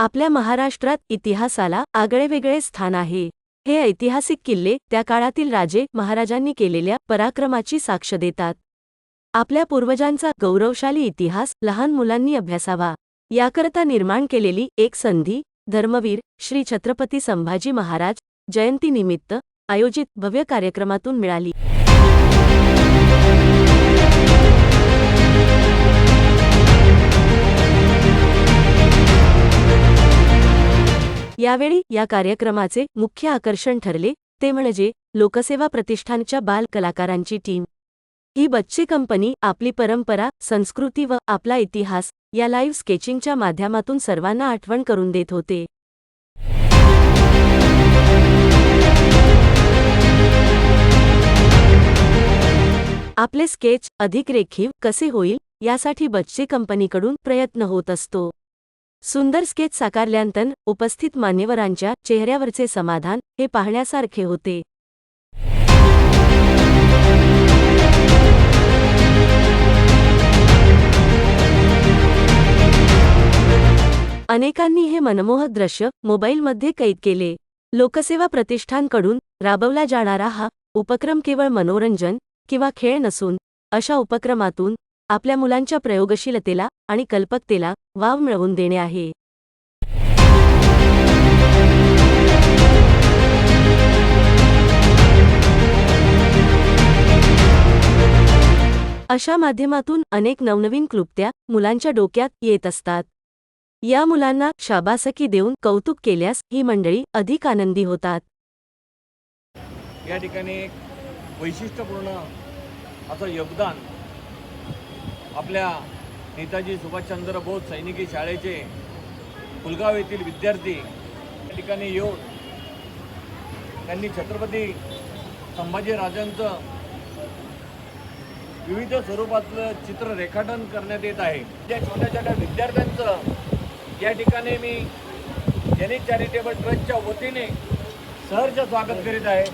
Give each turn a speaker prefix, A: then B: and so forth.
A: आपल्या महाराष्ट्रात इतिहासाला आगळेवेगळे स्थान आहे. हे ऐतिहासिक किल्ले त्या काळातील राजे महाराजांनी केलेल्या पराक्रमाची साक्ष देतात. आपल्या पूर्वजांचा गौरवशाली इतिहास लहान मुलांनी अभ्यासावा. याकरता निर्माण केलेली एक संधी धर्मवीर श्री छत्रपती संभाजी महाराज जयंतीनिमित्त आयोजित भव्य कार्यक्रमातून मिळाली. यावेळी या कार्यक्रमाचे मुख्य आकर्षण ठरले. ते म्हणजे लोकसेवा प्रतिष्ठानच्या बाल कलाकारांची टीम. ही बच्ची कंपनी आपली परंपरा संस्कृती व आपला इतिहास या लाईव्ह स्केचिंगच्या माध्यमातून सर्वांना आठवण करून देत होते. आपले स्केच अधिक रेखीव कसे होईल यासाठी बच्ची कंपनीकडून प्रयत्न होत असतो. सुंदर स्केच साकारल्यानंतर उपस्थित मान्यवरांच्या चेहऱ्यावरचे समाधान हे पाहण्यासारखे होते. अनेकांनी हे मनमोहक दृश्य मोबाईलमध्ये कैद केले. लोकसेवा प्रतिष्ठानकडून राबवला जाणारा हा उपक्रम केवळ मनोरंजन किंवा खेळ नसून अशा उपक्रमातून आपल्या मुलांच्या प्रयोगशीलतेला आणि कल्पकतेला वाव मिळवून देणे आहे. अशा माध्यमातून अनेक नवनवीन क्लुप्त्या मुलांच्या डोक्यात येत असतात. या मुलांना शाबासकी देऊन कौतुक केल्यास ही मंडळी अधिक आनंदी होतात.
B: या ठिकाणी एक वैशिष्ट्यपूर्ण असं योगदान आपल्या नेताजी सुभाषचंद्र बोस सैनिकी शाळेचे पुलगाव येथील विद्यार्थी या ठिकाणी येऊन त्यांनी छत्रपती संभाजीराजांचं विविध स्वरूपातलं चित्र रेखाटन करण्यात येत आहे. त्या छोट्या छोट्या विद्यार्थ्यांचं या ठिकाणी मी जनित चॅरिटेबल ट्रस्टच्या वतीने सहर्ष स्वागत करीत आहे.